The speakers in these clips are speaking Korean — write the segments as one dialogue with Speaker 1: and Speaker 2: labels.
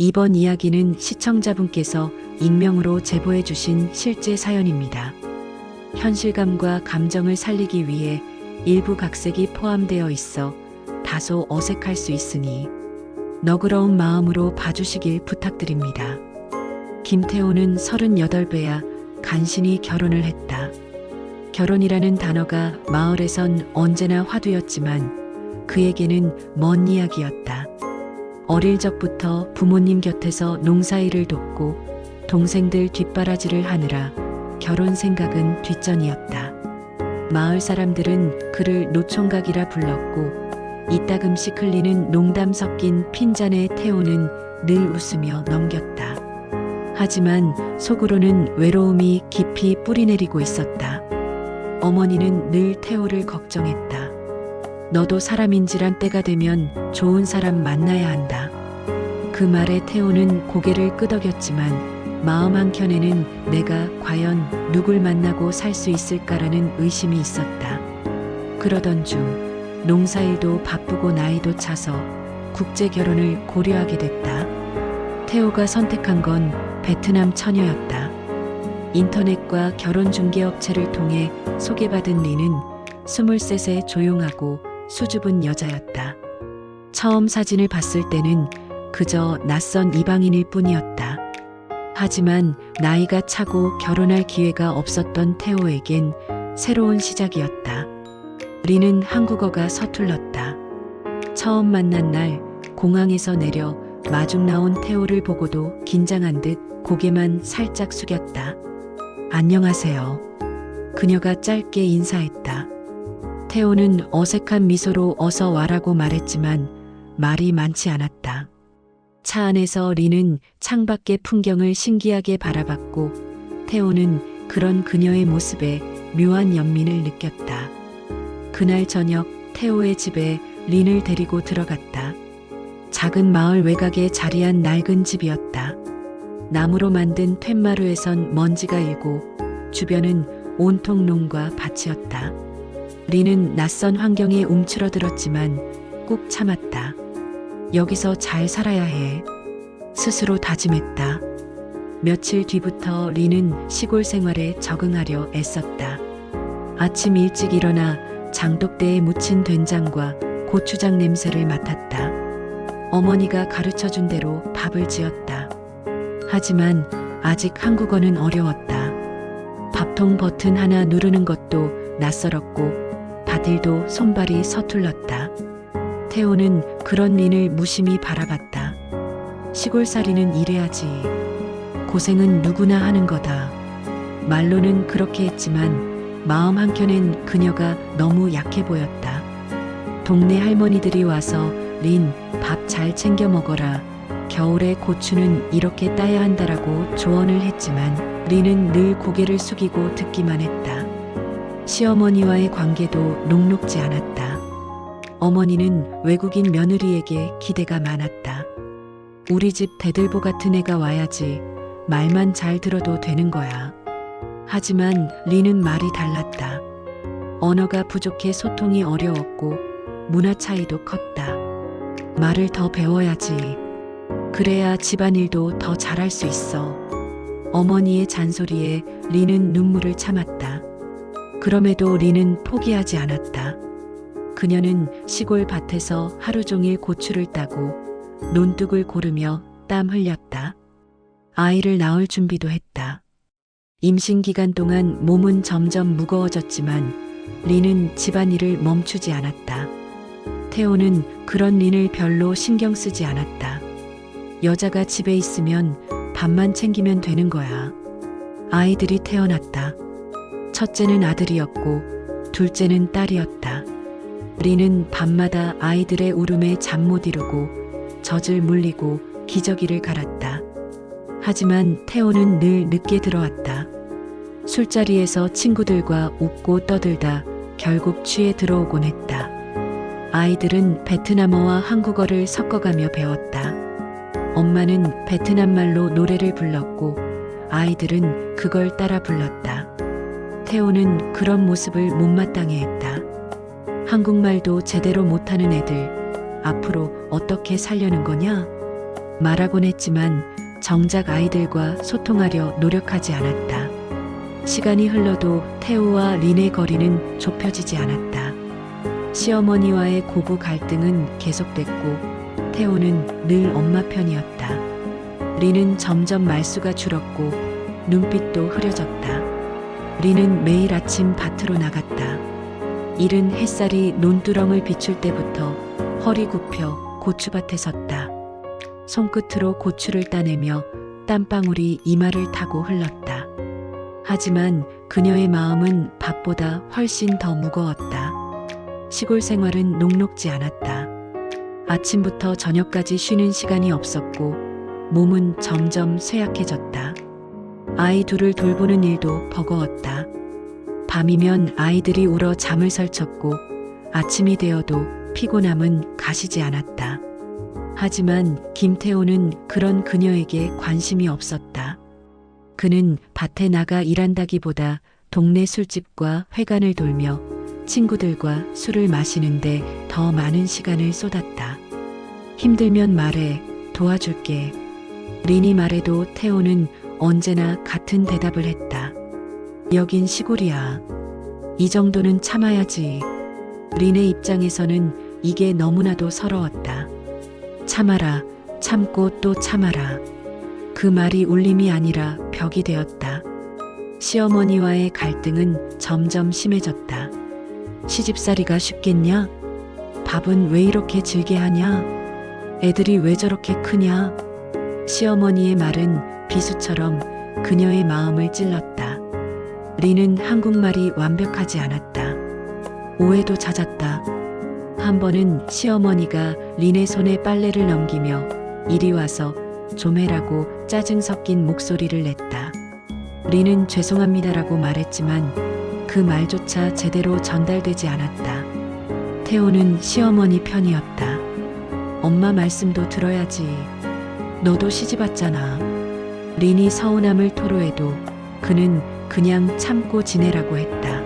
Speaker 1: 이번 이야기는 시청자분께서 익명으로 제보해 주신 실제 사연입니다. 현실감과 감정을 살리기 위해 일부 각색이 포함되어 있어 다소 어색할 수 있으니 너그러운 마음으로 봐주시길 부탁드립니다. 김태호는 38배야 간신히 결혼을 했다. 결혼이라는 단어가 마을에선 언제나 화두였지만 그에게는 먼 이야기였다. 어릴 적부터 부모님 곁에서 농사일을 돕고 동생들 뒷바라지를 하느라 결혼 생각은 뒷전이었다. 마을 사람들은 그를 노총각이라 불렀고 이따금씩 흘리는 농담 섞인 핀잔에 태우는 늘 웃으며 넘겼다. 하지만 속으로는 외로움이 깊이 뿌리내리고 있었다. 어머니는 늘 태호를 걱정했다. 너도 사람인지란 때가 되면 좋은 사람 만나야 한다. 그 말에 태호는 고개를 끄덕였지만 마음 한켠에는 내가 과연 누굴 만나고 살 수 있을까라는 의심이 있었다. 그러던 중 농사일도 바쁘고 나이도 차서 국제 결혼을 고려하게 됐다. 태호가 선택한 건 베트남 처녀였다. 인터넷과 결혼 중개 업체를 통해 소개받은 리는 23세 조용하고 수줍은 여자였다. 처음 사진을 봤을 때는 그저 낯선 이방인일 뿐이었다. 하지만 나이가 차고 결혼할 기회가 없었던 태호에겐 새로운 시작이었다. 리는 한국어가 서툴렀다. 처음 만난 날 공항에서 내려 마중 나온 태호를 보고도 긴장한 듯 고개만 살짝 숙였다. 안녕하세요. 그녀가 짧게 인사했다. 태호는 어색한 미소로 어서 와라고 말했지만 말이 많지 않았다. 차 안에서 리는 창밖의 풍경을 신기하게 바라봤고 태호는 그런 그녀의 모습에 묘한 연민을 느꼈다. 그날 저녁 태호의 집에 린을 데리고 들어갔다. 작은 마을 외곽에 자리한 낡은 집이었다. 나무로 만든 툇마루에선 먼지가 일고 주변은 온통 농과 밭이었다. 리는 낯선 환경에 움츠러들었지만 꾹 참았다. 여기서 잘 살아야 해. 스스로 다짐했다. 며칠 뒤부터 리는 시골 생활에 적응하려 애썼다. 아침 일찍 일어나 장독대에 묻힌 된장과 고추장 냄새를 맡았다. 어머니가 가르쳐 준 대로 밥을 지었다. 하지만 아직 한국어는 어려웠다. 밥통 버튼 하나 누르는 것도 낯설었고 다들도 손발이 서툴렀다. 태호는 그런 린을 무심히 바라봤다. 시골살이는 이래야지. 고생은 누구나 하는 거다. 말로는 그렇게 했지만 마음 한켠엔 그녀가 너무 약해 보였다. 동네 할머니들이 와서 린 밥 잘 챙겨 먹어라. 겨울에 고추는 이렇게 따야 한다라고 조언을 했지만 린은 늘 고개를 숙이고 듣기만 했다. 시어머니와의 관계도 녹록지 않았다. 어머니는 외국인 며느리에게 기대가 많았다. 우리 집 대들보 같은 애가 와야지 말만 잘 들어도 되는 거야. 하지만 리는 말이 달랐다. 언어가 부족해 소통이 어려웠고 문화 차이도 컸다. 말을 더 배워야지. 그래야 집안일도 더 잘할 수 있어. 어머니의 잔소리에 리는 눈물을 참았다. 그럼에도 리는 포기하지 않았다. 그녀는 시골 밭에서 하루 종일 고추를 따고 논둑을 고르며 땀 흘렸다. 아이를 낳을 준비도 했다. 임신 기간 동안 몸은 점점 무거워졌지만 리는 집안일을 멈추지 않았다. 태호는 그런 린을 별로 신경 쓰지 않았다. 여자가 집에 있으면 밥만 챙기면 되는 거야. 아이들이 태어났다. 첫째는 아들이었고 둘째는 딸이었다. 리는 밤마다 아이들의 울음에 잠 못 이루고 젖을 물리고 기저귀를 갈았다. 하지만 태호는 늘 늦게 들어왔다. 술자리에서 친구들과 웃고 떠들다 결국 취해 들어오곤 했다. 아이들은 베트남어와 한국어를 섞어가며 배웠다. 엄마는 베트남 말로 노래를 불렀고 아이들은 그걸 따라 불렀다. 태호는 그런 모습을 못마땅해 했다. 한국말도 제대로 못하는 애들 앞으로 어떻게 살려는 거냐? 말하곤 했지만 정작 아이들과 소통하려 노력하지 않았다. 시간이 흘러도 태우와 린의 거리는 좁혀지지 않았다. 시어머니와의 고부 갈등은 계속됐고 태호는 늘 엄마 편이었다. 린은 점점 말수가 줄었고 눈빛도 흐려졌다. 린은 매일 아침 밭으로 나갔다. 이른 햇살이 논두렁을 비출 때부터 허리 굽혀 고추밭에 섰다. 손끝으로 고추를 따내며 땀방울이 이마를 타고 흘렀다. 하지만 그녀의 마음은 밥보다 훨씬 더 무거웠다. 시골 생활은 녹록지 않았다. 아침부터 저녁까지 쉬는 시간이 없었고 몸은 점점 쇠약해졌다. 아이 둘을 돌보는 일도 버거웠다. 밤이면 아이들이 울어 잠을 설쳤고 아침이 되어도 피곤함은 가시지 않았다. 하지만 김태호는 그런 그녀에게 관심이 없었다. 그는 밭에 나가 일한다기보다 동네 술집과 회관을 돌며 친구들과 술을 마시는데 더 많은 시간을 쏟았다. 힘들면 말해, 도와줄게. 린이 말해도 태호는 언제나 같은 대답을 했다. 여긴 시골이야. 이 정도는 참아야지. 린의 입장에서는 이게 너무나도 서러웠다. 참아라, 참고 또 참아라. 그 말이 울림이 아니라 벽이 되었다. 시어머니와의 갈등은 점점 심해졌다. 시집살이가 쉽겠냐? 밥은 왜 이렇게 질게 하냐? 애들이 왜 저렇게 크냐? 시어머니의 말은 비수처럼 그녀의 마음을 찔렀다. 리는 한국말이 완벽하지 않았다. 오해도 잦았다. 한 번은 시어머니가 린의 손에 빨래를 넘기며 이리 와서 좀 해라고 짜증 섞인 목소리를 냈다. 린은 죄송합니다라고 말했지만 그 말조차 제대로 전달되지 않았다. 태호는 시어머니 편이었다. 엄마 말씀도 들어야지. 너도 시집 왔잖아. 린이 서운함을 토로해도 그는 그냥 참고 지내라고 했다.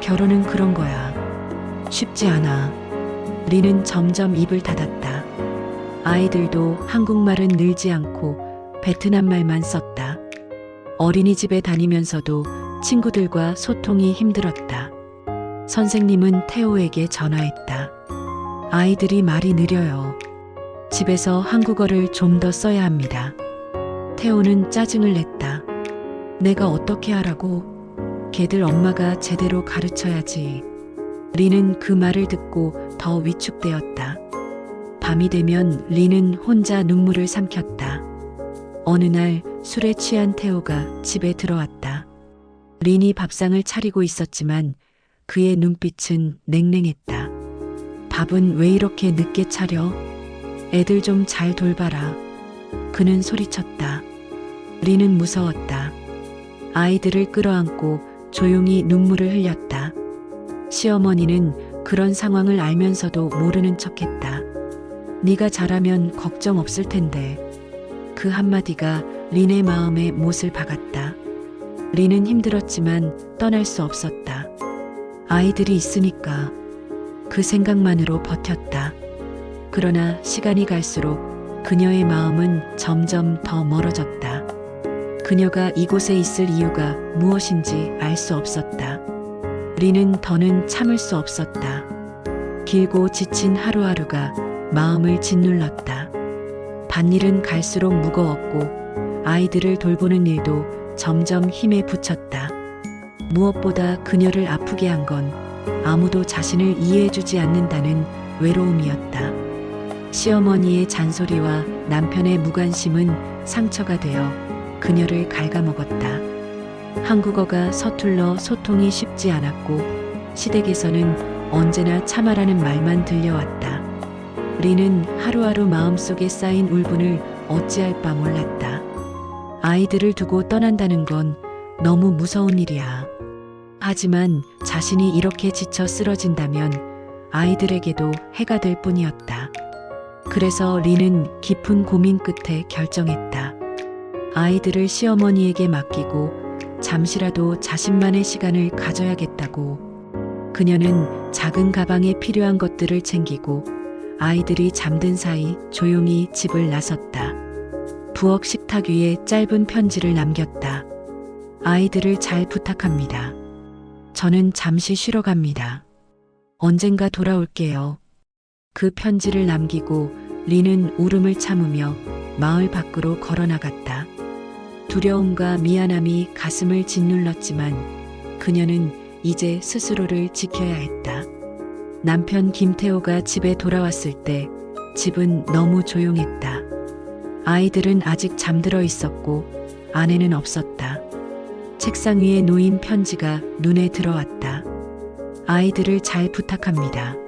Speaker 1: 결혼은 그런 거야. 쉽지 않아. 린은 점점 입을 닫았다. 아이들도 한국말은 늘지 않고 베트남 말만 썼다. 어린이집에 다니면서도 친구들과 소통이 힘들었다. 선생님은 태호에게 전화했다. 아이들이 말이 느려요. 집에서 한국어를 좀 더 써야 합니다. 태호는 짜증을 냈다. 내가 어떻게 하라고? 걔들 엄마가 제대로 가르쳐야지. 리는 그 말을 듣고 더 위축되었다. 밤이 되면 리는 혼자 눈물을 삼켰다. 어느 날 술에 취한 태호가 집에 들어왔다. 린이 밥상을 차리고 있었지만 그의 눈빛은 냉랭했다. 밥은 왜 이렇게 늦게 차려? 애들 좀 잘 돌봐라. 그는 소리쳤다. 린은 무서웠다. 아이들을 끌어안고 조용히 눈물을 흘렸다. 시어머니는 그런 상황을 알면서도 모르는 척했다. 네가 잘하면 걱정 없을 텐데. 그 한마디가 린의 마음에 못을 박았다. 린은 힘들었지만 떠날 수 없었다. 아이들이 있으니까 그 생각만으로 버텼다. 그러나 시간이 갈수록 그녀의 마음은 점점 더 멀어졌다. 그녀가 이곳에 있을 이유가 무엇인지 알 수 없었다. 리는 더는 참을 수 없었다. 길고 지친 하루하루가 마음을 짓눌렀다. 밭일은 갈수록 무거웠고 아이들을 돌보는 일도 점점 힘에 부쳤다. 무엇보다 그녀를 아프게 한 건 아무도 자신을 이해해주지 않는다는 외로움이었다. 시어머니의 잔소리와 남편의 무관심은 상처가 되어 그녀를 갉아먹었다. 한국어가 서툴러 소통이 쉽지 않았고 시댁에서는 언제나 참아라는 말만 들려왔다. 리는 하루하루 마음속에 쌓인 울분을 어찌할 바 몰랐다. 아이들을 두고 떠난다는 건 너무 무서운 일이야. 하지만 자신이 이렇게 지쳐 쓰러진다면 아이들에게도 해가 될 뿐이었다. 그래서 리는 깊은 고민 끝에 결정했다. 아이들을 시어머니에게 맡기고 잠시라도 자신만의 시간을 가져야겠다고. 그녀는 작은 가방에 필요한 것들을 챙기고 아이들이 잠든 사이 조용히 집을 나섰다. 부엌 식탁 위에 짧은 편지를 남겼다. 아이들을 잘 부탁합니다. 저는 잠시 쉬러 갑니다. 언젠가 돌아올게요. 그 편지를 남기고 리는 울음을 참으며 마을 밖으로 걸어 나갔다. 두려움과 미안함이 가슴을 짓눌렀지만 그녀는 이제 스스로를 지켜야 했다. 남편 김태호가 집에 돌아왔을 때 집은 너무 조용했다. 아이들은 아직 잠들어 있었고 아내는 없었다. 책상 위에 놓인 편지가 눈에 들어왔다. 아이들을 잘 부탁합니다.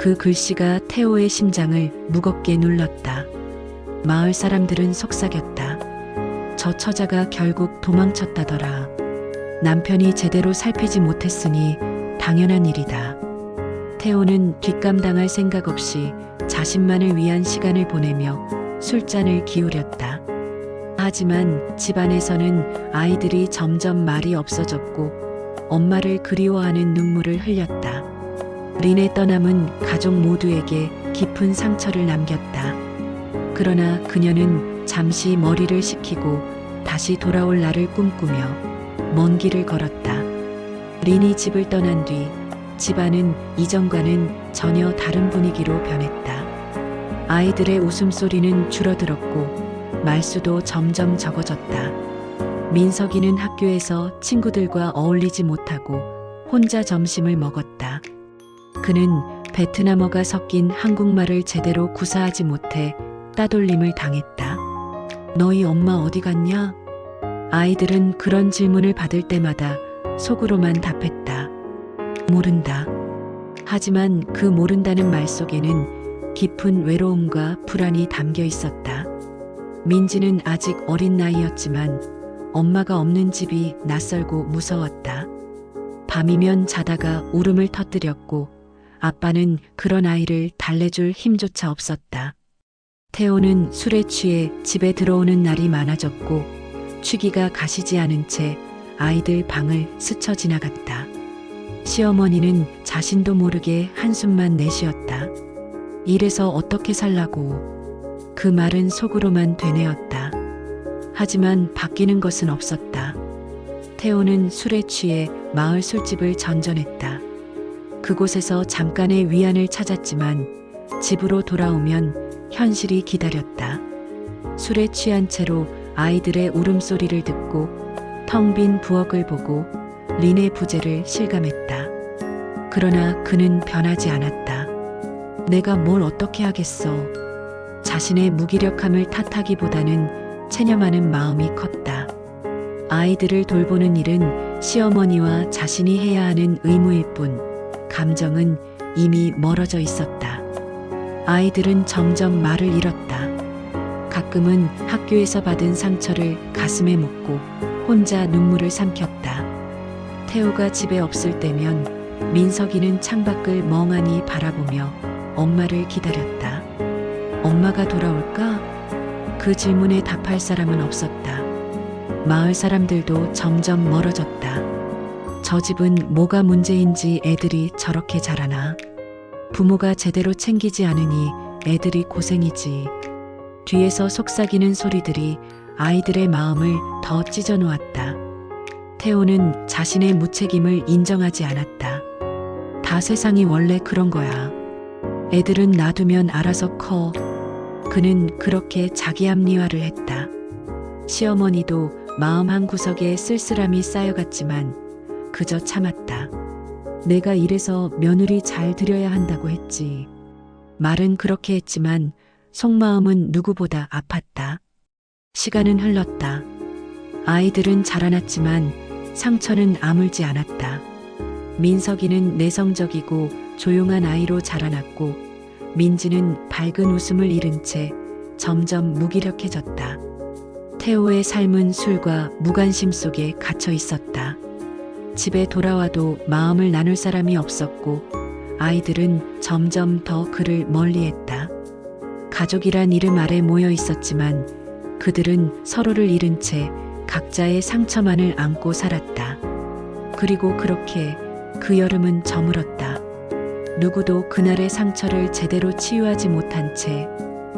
Speaker 1: 그 글씨가 태호의 심장을 무겁게 눌렀다. 마을 사람들은 속삭였다. 저 처자가 결국 도망쳤다더라. 남편이 제대로 살피지 못했으니 당연한 일이다. 태호는 뒷감당할 생각 없이 자신만을 위한 시간을 보내며 술잔을 기울였다. 하지만 집안에서는 아이들이 점점 말이 없어졌고 엄마를 그리워하는 눈물을 흘렸다. 린의 떠남은 가족 모두에게 깊은 상처를 남겼다. 그러나 그녀는 잠시 머리를 식히고 다시 돌아올 날을 꿈꾸며 먼 길을 걸었다. 린이 집을 떠난 뒤 집안은 이전과는 전혀 다른 분위기로 변했다. 아이들의 웃음소리는 줄어들었고 말수도 점점 적어졌다. 민석이는 학교에서 친구들과 어울리지 못하고 혼자 점심을 먹었다. 그는 베트남어가 섞인 한국말을 제대로 구사하지 못해 따돌림을 당했다. 너희 엄마 어디 갔냐? 아이들은 그런 질문을 받을 때마다 속으로만 답했다. 모른다. 하지만 그 모른다는 말 속에는 깊은 외로움과 불안이 담겨 있었다. 민지는 아직 어린 나이였지만 엄마가 없는 집이 낯설고 무서웠다. 밤이면 자다가 울음을 터뜨렸고 아빠는 그런 아이를 달래줄 힘조차 없었다. 태호는 술에 취해 집에 들어오는 날이 많아졌고 취기가 가시지 않은 채 아이들 방을 스쳐 지나갔다. 시어머니는 자신도 모르게 한숨만 내쉬었다. 이래서 어떻게 살라고. 그 말은 속으로만 되뇌었다. 하지만 바뀌는 것은 없었다. 태호는 술에 취해 마을 술집을 전전했다. 그곳에서 잠깐의 위안을 찾았지만 집으로 돌아오면 현실이 기다렸다. 술에 취한 채로 아이들의 울음소리를 듣고 텅 빈 부엌을 보고 린의 부재를 실감했다. 그러나 그는 변하지 않았다. 내가 뭘 어떻게 하겠어. 자신의 무기력함을 탓하기보다는 체념하는 마음이 컸다. 아이들을 돌보는 일은 시어머니와 자신이 해야 하는 의무일 뿐, 감정은 이미 멀어져 있었다. 아이들은 점점 말을 잃었다. 가끔은 학교에서 받은 상처를 가슴에 묻고 혼자 눈물을 삼켰다. 태호가 집에 없을 때면 민석이는 창밖을 멍하니 바라보며 엄마를 기다렸다. 엄마가 돌아올까? 그 질문에 답할 사람은 없었다. 마을 사람들도 점점 멀어졌다. 저 집은 뭐가 문제인지 애들이 저렇게 자라나. 부모가 제대로 챙기지 않으니 애들이 고생이지. 뒤에서 속삭이는 소리들이 아이들의 마음을 더 찢어 놓았다. 태호는 자신의 무책임을 인정하지 않았다. 다 세상이 원래 그런 거야. 애들은 놔두면 알아서 커. 그는 그렇게 자기 합리화를 했다. 시어머니도 마음 한 구석에 쓸쓸함이 쌓여갔지만 그저 참았다. 내가 이래서 며느리 잘 들여야 한다고 했지. 말은 그렇게 했지만 속마음은 누구보다 아팠다. 시간은 흘렀다. 아이들은 자라났지만 상처는 아물지 않았다. 민석이는 내성적이고 조용한 아이로 자라났고 민지는 밝은 웃음을 잃은 채 점점 무기력해졌다. 태호의 삶은 술과 무관심 속에 갇혀 있었다. 집에 돌아와도 마음을 나눌 사람이 없었고 아이들은 점점 더 그를 멀리했다. 가족이란 이름 아래 모여 있었지만 그들은 서로를 잃은 채 각자의 상처만을 안고 살았다. 그리고 그렇게 그 여름은 저물었다. 누구도 그날의 상처를 제대로 치유하지 못한 채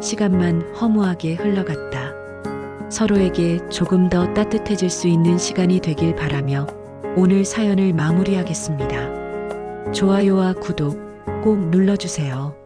Speaker 1: 시간만 허무하게 흘러갔다. 서로에게 조금 더 따뜻해질 수 있는 시간이 되길 바라며 오늘 사연을 마무리하겠습니다. 좋아요와 구독 꼭 눌러주세요.